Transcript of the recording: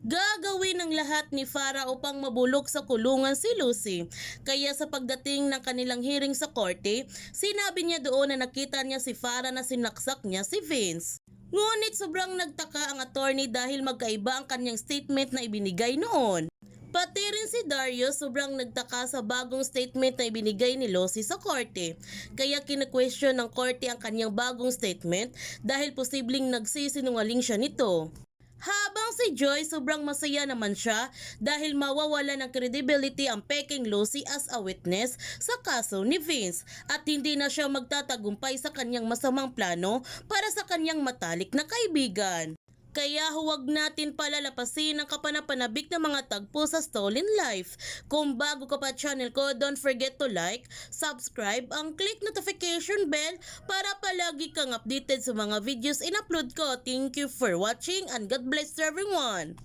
Gagawin ng lahat ni Farah upang mabulok sa kulungan si Lucy. Kaya sa pagdating ng kanilang hearing sa korte, sinabi niya doon na nakita niya si Farah na sinaksak niya si Vince. Ngunit sobrang nagtaka ang attorney dahil magkaiba ang kanyang statement na ibinigay noon. Pati rin si Dario sobrang nagtaka sa bagong statement na ibinigay ni Losi sa korte. Kaya kine-question ng korte ang kanyang bagong statement dahil posibleng nagsisinungaling siya nito. Habang si Joy sobrang masaya naman siya dahil mawawala ng credibility ang peking Lucy as a witness sa kaso ni Vince at hindi na siya magtatagumpay sa kanyang masamang plano para sa kanyang matalik na kaibigan. Kaya huwag natin palalapasin ang kapanapanabik na mga tagpo sa Stolen Life. Kung bago ka pa channel ko, don't forget to like, subscribe, ang click notification bell para palagi kang updated sa mga videos in-upload ko. Thank you for watching and God bless everyone!